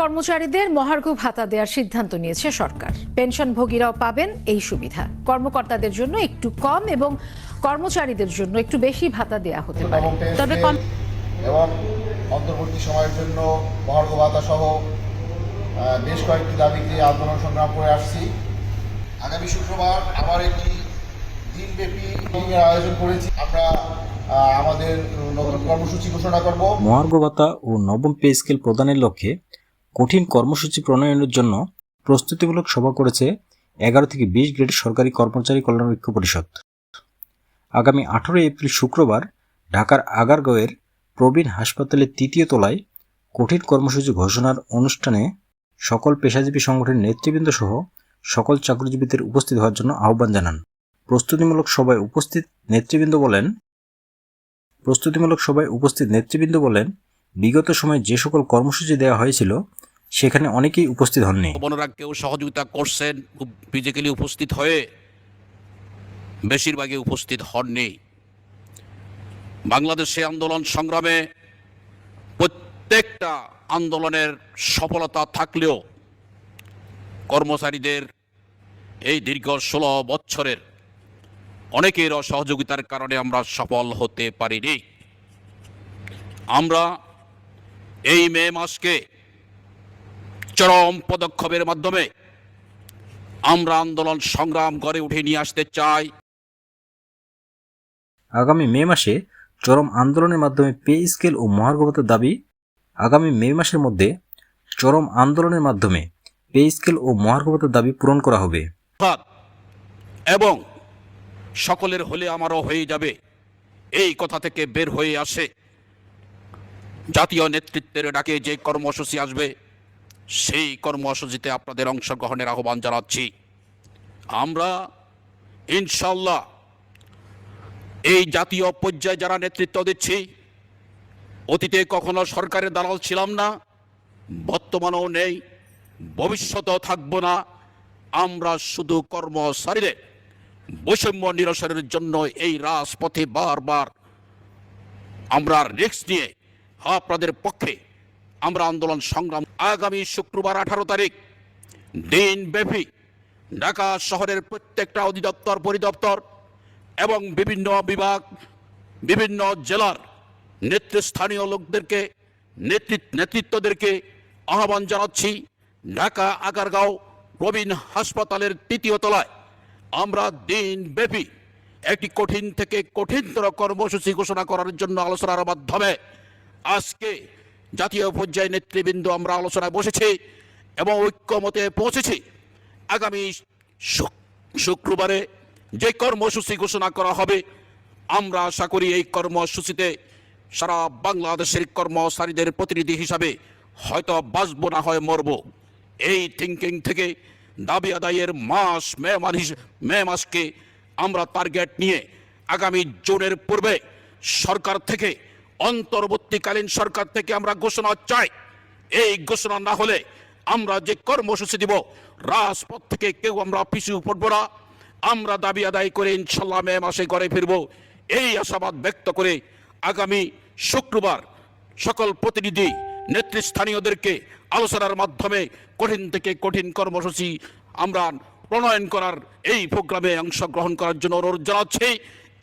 কর্মচারীদের মহার্ঘ ভাতা দেওয়ার সিদ্ধান্ত নিয়েছে সরকার। পেনশনভোগীরাও পাবেন এই সুবিধা। কর্মকর্তাদের জন্য একটু কম এবং কর্মচারীদের জন্য একটু বেশি ভাতা দেওয়া হতে পারে। তবে এবং অন্তর্বর্তী সময়ের জন্য মহার্ঘ ভাতা সহ বেশ কয়েকটি দাবিতে আন্দোলন সংগ্রাম করে আসছি। আগামী শুক্রবার আবার একটি দিনব্যাপী আয়োজন করেছি। আমরা আমাদের নতুন কর্মসূচি ঘোষণা করব। মহার্ঘ ভাতা ও নবম পে স্কেল প্রদানের লক্ষ্যে কঠিন কর্মসূচি প্রণয়নের জন্য প্রস্তুতিমূলক সভা করেছে এগারো থেকে বিশ গ্রেড সরকারি কর্মচারী কল্যাণ ঐক্য পরিষদ। আগামী আঠারোই এপ্রিল শুক্রবার ঢাকার আগারগাঁওয়ের প্রবীণ হাসপাতালের তৃতীয় তলায় কঠিন কর্মসূচি ঘোষণার অনুষ্ঠানে সকল পেশাজীবী সংগঠনের নেতৃবৃন্দ সহ সকল চাকরিজীবীদের উপস্থিত হওয়ার জন্য আহ্বান জানান। প্রস্তুতিমূলক সভায় উপস্থিত নেতৃবৃন্দ বলেন, প্রস্তুতিমূলক সভায় উপস্থিত নেতৃবৃন্দ বলেন, বিগত সময়ে যে সকল কর্মসূচি দেওয়া হয়েছিল সেখানে অনেকেই উপস্থিত হননি। বোনেরা কেউ সহযোগিতা করছেন ফিজিক্যালি উপস্থিত হয়ে বেশিরভাগই উপস্থিত হননি। বাংলাদেশে আন্দোলন সংগ্রামে প্রত্যেকটা আন্দোলনের সফলতা থাকলেও কর্মচারীদের এই দীর্ঘ ষোলো বছরের অনেকের অসহযোগিতার কারণে আমরা সফল হতে পারিনি। আমরা এই মে মাসকে চরম পদক্ষেপের মাধ্যমে আমরা আন্দোলন সংগ্রাম গড়ে উঠে নিয়ে আসতে চাই। আগামী মে মাসে চরম আন্দোলনের মাধ্যমে পে স্কেল ও মহার্ঘভাতার দাবি আগামী মে মাসের মধ্যে চরম আন্দোলনের মাধ্যমে পে স্কেল ও মহার্ঘভাতার দাবি পূরণ করা হবে। এবং সকলের হলে আমারও হয়ে যাবে। এই কথা থেকে বের হয়ে আসে। জাতীয় নেতৃত্বের ডাকে যে কর্মসূচি আসবে সেই কর্মসূচিতে আপনাদের অংশগ্রহণের আহ্বান জানাচ্ছি। আমরা ইনশাল্লাহ এই জাতীয় পর্যায়ে যারা নেতৃত্ব দিচ্ছি, অতীতে কখনো সরকারের দালাল ছিলাম না, বর্তমানেও নেই, ভবিষ্যতেও থাকব না। আমরা শুধু কর্মচারীদের বৈষম্য নিরসনের জন্য এই রাজপথে বারবার আমরা রিস্ক নিয়ে আপনাদের পক্ষে আমরা আন্দোলন সংগ্রাম আগামী শুক্রবার আঠারো তারিখ দিনব্যাপী ঢাকা শহরের প্রত্যেকটা অধিদপ্তর, পরিদপ্তর এবং বিভিন্ন বিভাগ, বিভিন্ন জেলার নেতৃস্থানীয় লোকদেরকে নেতৃত্ব নেতৃত্বদেরকে আহ্বান জানাচ্ছি। ঢাকা আগারগাঁও প্রবীণ হাসপাতালের তৃতীয় তলায় আমরা দিনব্যাপী একটি কঠিন থেকে কঠিনতর কর্মসূচি ঘোষণা করার জন্য আলোচনার মাধ্যমে আজকে জাতীয় পর্যায়ে নেতৃবৃন্দ আমরা আলোচনায় বসেছি এবং ঐক্যমতে পৌঁছেছি। আগামী শুক- শুক্রবারে যে কর্মসূচি ঘোষণা করা হবে, আমরা আশা করি এই কর্মসূচিতে সারা বাংলাদেশের কর্মচারীদের প্রতিনিধি হিসাবে হয়তো বাঁচব না হয় মরব। এই থিঙ্কিং থেকে দাবি আদায়ের মাস, মে মাস মে মাসকে আমরা টার্গেট নিয়ে আগামী জুনের পূর্বে সরকার থেকে অন্তর্বর্তীকালীন সরকার থেকে আমরা ঘোষণা চাই। এই ঘোষণা না হলে আমরা যে কর্মসূচি দিব, রাজপথ থেকে কেউ আমরা পিছু পড়ব না। আমরা দাবি আদায় করে ইনশাল্লাহ মে মাসে ঘরে ফিরব। এই আশাবাদ ব্যক্ত করে আগামী শুক্রবার সকল প্রতিনিধি, নেতৃস্থানীয়দেরকে আলোচনার মাধ্যমে কঠিন থেকে কঠিন কর্মসূচি আমরা প্রণয়ন করার এই প্রোগ্রামে অংশগ্রহণ করার জন্য অনুরোধ জানাচ্ছি।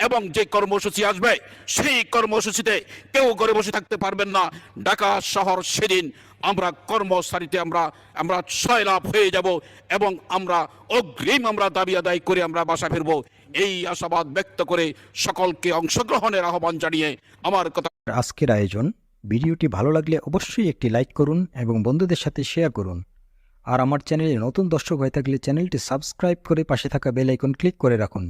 এবং যে কর্মসূচি আসবে, সেই কর্মসূচিতে কেউ ঘরে বসে থাকতে পারবেন না। ঢাকা শহর সেদিন আমরা কর্মচারীতে আমরা আমরা সয়লাভ হয়ে যাব এবং আমরা অগ্রিম আমরা দাবি আদায় করে আমরা বাসা ফিরব। এই আশাবাদ ব্যক্ত করে সকলকে অংশগ্রহণের আহ্বান জানিয়ে আমার কথা আজকের আয়োজন। ভিডিওটি ভালো লাগলে অবশ্যই একটি লাইক করুন এবং বন্ধুদের সাথে শেয়ার করুন। আর আমার চ্যানেলে নতুন দর্শক হয়ে থাকলে চ্যানেলটি সাবস্ক্রাইব করে পাশে থাকা বেল আইকন ক্লিক করে রাখুন।